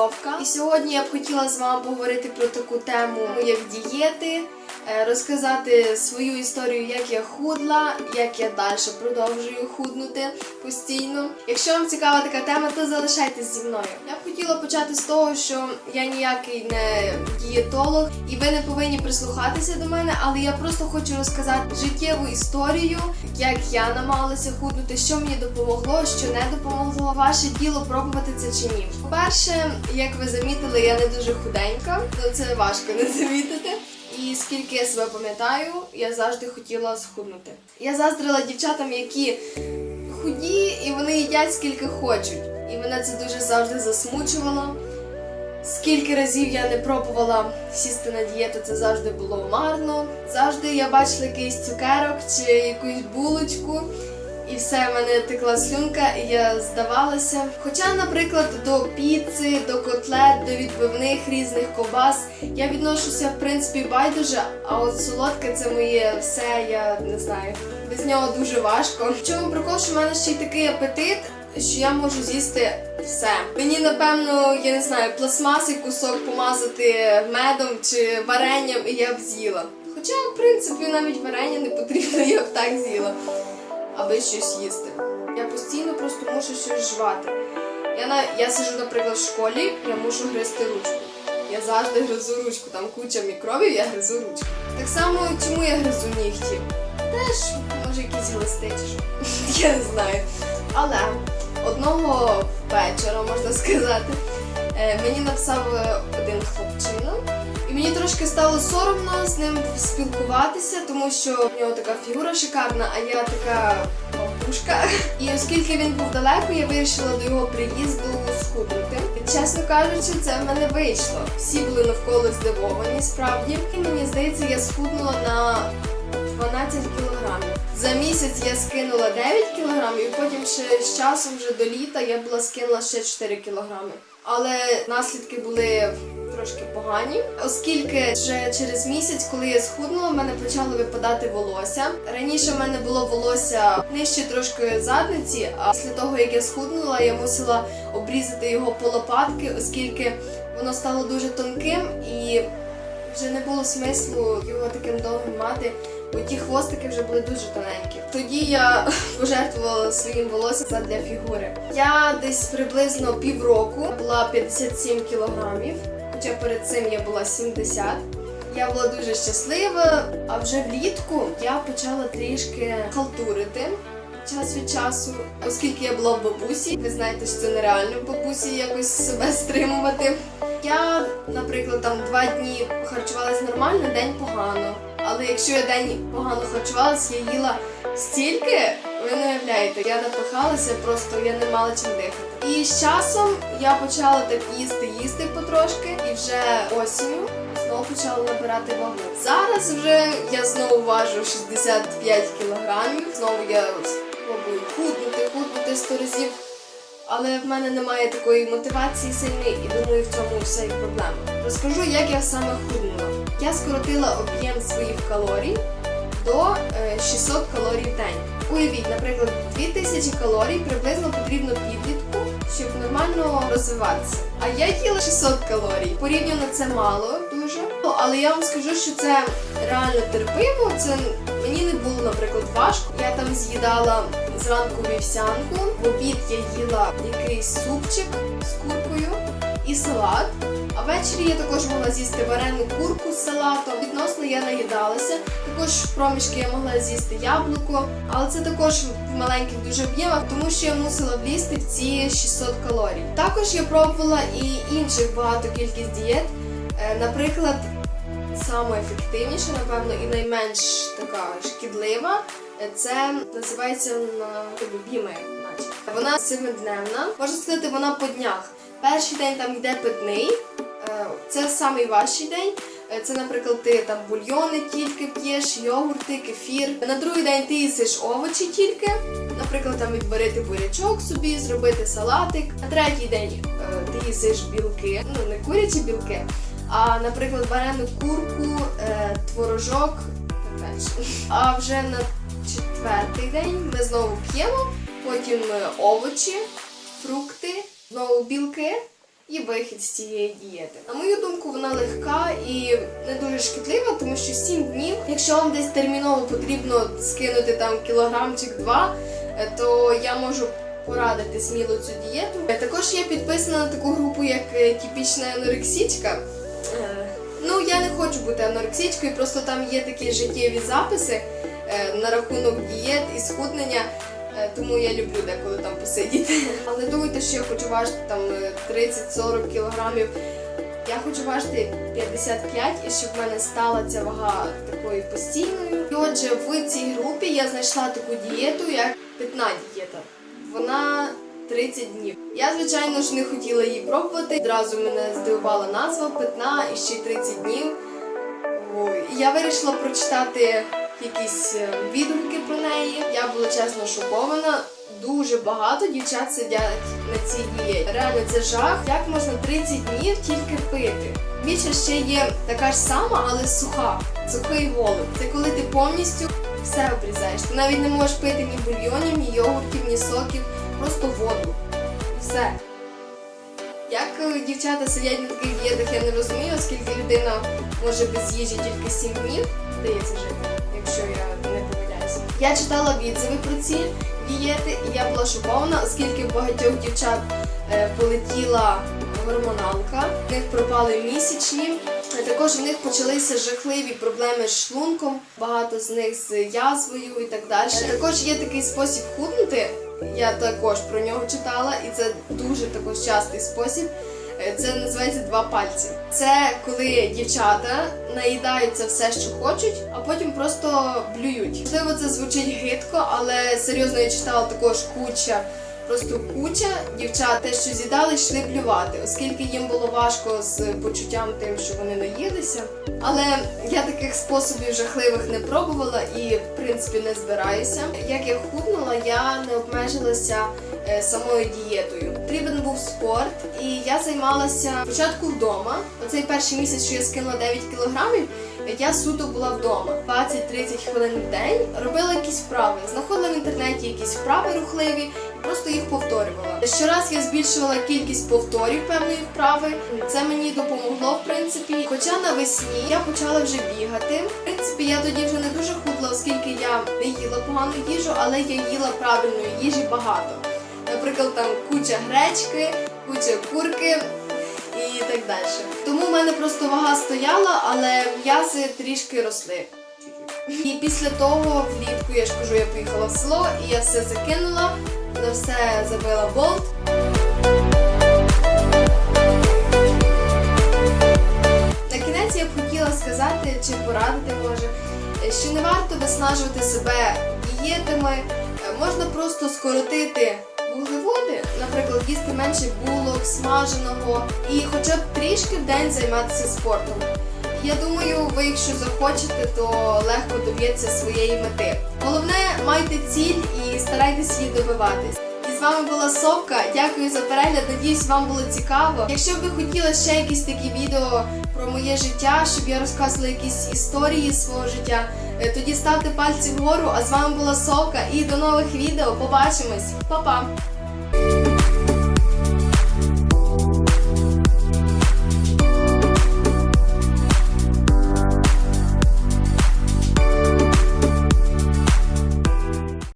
Совка. І сьогодні я б хотіла з вами поговорити про таку тему, як дієти, е, розказати свою історію, як я худла, як я далі продовжую худнути постійно. Якщо вам цікава така тема, то залишайтесь зі мною. Я хотіла почати з того, що я ніякий не дієтолог, і ви не повинні прислухатися до мене, але я просто хочу розказати життєву історію, як я намагалася худнути, що мені допомогло, що не допомогло. Ваше діло пробувати це чи ні. По-перше, як ви замітили, я не дуже худенька, то це важко не замітити. І скільки я себе пам'ятаю, я завжди хотіла схуднути. Я заздрила дівчатам, які худі, і вони їдять скільки хочуть. І мене це дуже завжди засмучувало. Скільки разів я не пробувала сісти на дієту, це завжди було марно. Завжди я бачила якийсь цукерок чи якусь булочку, і все, в мене текла слюнка, і я здавалася. Хоча, наприклад, до піци, до котлет, до відбивних різних ковбас я відношуся в принципі байдуже, а от солодке це моє все, я не знаю. Без нього дуже важко. В чому прикол, що в мене ще й такий апетит, що я можу з'їсти все. Мені, напевно, я не знаю, пластмаси кусок помазати медом чи варенням, і я б з'їла. Хоча, в принципі, навіть варення не потрібно, я б так з'їла, аби щось їсти. Я постійно просто мушу щось жувати. Я, на... я сижу, наприклад, в школі, я мушу гризти ручку. Я завжди гризу ручку, там куча мікробів, я гризу ручку. Так само, чому я гризу нігті? Теж, може, якісь глисти. Я не знаю. Але одного вечора, можна сказати, е, мені написав е, один хлопчина, і мені трошки стало соромно з ним спілкуватися, тому що в нього така фігура шикарна, а я така бабушка. І оскільки він був далеко, я вирішила до його приїзду схуднути. Чесно кажучи, це в мене вийшло. Всі були навколо здивовані, справді. І мені здається, я схуднула на 12 кілограмів. За місяць я скинула 9 кілограмів, і потім ще з часом вже до літа я була скинула ще 4 кілограми. Але наслідки були трошки погані, оскільки вже через місяць, коли я схуднула, в мене почало випадати волосся. Раніше в мене було волосся нижче трошки задниці, а після того як я схуднула, я мусила обрізати його по лопатки, оскільки воно стало дуже тонким і вже не було смислу його таким довгим мати. Ті хвостики вже були дуже тоненькі. Тоді я пожертвувала своїм волоссям для фігури. Я десь приблизно півроку була 57 кілограмів, хоча перед цим я була 70. Я була дуже щаслива, а вже влітку я почала трішки халтурити час від часу, оскільки я була в бабусі. Ви знаєте, що це нереально в бабусі якось себе стримувати. Я, наприклад, там два дні харчувалась нормально, день погано. Але якщо я день погано харчувалася, я їла стільки, ви не уявляєте, я напихалася, просто я не мала чим дихати. І з часом я почала так їсти, їсти потрошки, і вже осінню знову почала набирати вагу. Зараз вже я знову важу 65 кілограмів. Знову я спробую худнути, худнути 100 разів. Але в мене немає такої мотивації сильної і думаю, в цьому вся і проблема. Розкажу, як я саме худнула. Я скоротила об'єм своїх калорій до е, 600 калорій в день. Уявіть, наприклад, 2000 калорій приблизно потрібно підлітку, щоб нормально розвиватися. А я їла 600 калорій. Порівняно це мало дуже. Ну, Але я вам скажу, що це реально терпимо. Це мені не було, наприклад, важко. Я там з'їдала зранку вівсянку, в обід я їла якийсь супчик з куркою і салат. А ввечері я також могла з'їсти варену курку з салатом. Відносно я наїдалася. Також в проміжки я могла з'їсти яблуко, але це також в маленьких дуже об'ємах, тому що я мусила влізти в ці 600 калорій. Також я пробувала і інших багато кількість дієт. Е, Наприклад, найефективніша, напевно, і найменш така шкідлива. е, Це називається на біме, наче. Вона семидневна. Можна сказати, вона по днях. Перший день там йде питний, це самий важчий день. Е, Це, наприклад, ти там бульйони тільки п'єш, йогурти, кефір. На другий день ти їсиш овочі тільки. Наприклад, там відварити бурячок собі, зробити салатик. На третій день е, ти їсиш білки, ну не курячі білки, а, наприклад, варену курку, е, творожок та далі. А вже на четвертий день ми знову п'ємо, потім овочі, фрукти, знову білки і вихід з цієї дієти. На мою думку, вона легка і не дуже шкідлива, тому що 7 днів, якщо вам десь терміново потрібно скинути там кілограмчик два, е, то я можу порадити сміло цю дієту. Е, Також я підписана на таку групу, як е, типічна анорексічка. Ну, я не хочу бути анорексичкою, просто там є такі життєві записи на рахунок дієт і схуднення. Е, Тому я люблю деколи там посидіти. Але думайте, що я хочу важити там е, 30-40 кілограмів. Я хочу важити 55 і щоб в мене стала ця вага такою постійною. І отже, в цій групі я знайшла таку дієту, як питна дієта. Вона 30 днів. Я, звичайно ж, не хотіла її пробувати. Одразу мене здивувала назва питна і ще й 30 днів. Ой, Я вирішила прочитати якісь е, відгуки про неї. Я була чесно шокована. Дуже багато дівчат сидять на цій дієті. Реально це жах. Як можна 30 днів тільки пити? Більше ще є така ж сама, але суха. Сухий голод. Це коли ти повністю все обрізаєш. Ти навіть не можеш пити ні бульйонів, ні йогуртів, ні соків, просто воду. Все. Як е, дівчата сидять на таких дієтах, я не розумію, оскільки людина може без їжі тільки 7 днів, здається жити, Я читала відзиви про ці дієти, і я була шокована, оскільки в багатьох дівчат е, полетіла гормоналка, в них пропали місячні. Е, Також в них почалися жахливі проблеми з шлунком, багато з них з язвою і так далі. Також є такий спосіб худнути. Я також про нього читала, і це дуже також частий спосіб. Е, Це називається два пальці. Це коли дівчата наїдаються все, що хочуть, а потім просто блюють. Можливо, це звучить гидко, але серйозно я читала також куча. Просто куча дівчат те, що з'їдали, йшли блювати, оскільки їм було важко з почуттям тим, що вони наїлися. Але я таких способів жахливих не пробувала і в принципі не збираюся. Як я худнула, я не обмежилася самою дієтою. Потрібен був спорт, і я займалася спочатку вдома. Оцей перший місяць, що я скинула 9 кілограмів, я суто була вдома 20-30 хвилин в день, робила якісь вправи, знаходила в інтернеті якісь вправи рухливі і просто їх повторювала. Щораз я збільшувала кількість повторів певної вправи. Це мені допомогло в принципі. Хоча навесні я почала вже бігати. В принципі, я тоді вже не дуже худла, оскільки я не їла погану їжу, але я їла правильної їжі багато. Наприклад, там куча гречки, куча курки і так далі. Тому в мене просто вага стояла, але м'язи трішки росли. І після того влітку я ж кажу, я поїхала в село і я все закинула, на все забила болт. На кінець я б хотіла сказати чи порадити може, що не варто виснажувати себе дієтами, можна просто скоротити вуглеводи, наприклад, їсти менше булок, смаженого і хоча б трішки в день займатися спортом. Я думаю, ви, якщо захочете, то легко доб'ється своєї мети. Головне, майте ціль і старайтесь її добиватись. І з вами була Совка. Дякую за перегляд. Надіюсь, вам було цікаво. Якщо ви хотіли ще якісь такі відео про моє життя, щоб я розказувала якісь історії свого життя, тоді ставте пальці вгору. А з вами була Совка і до нових відео. Побачимось, Па-па!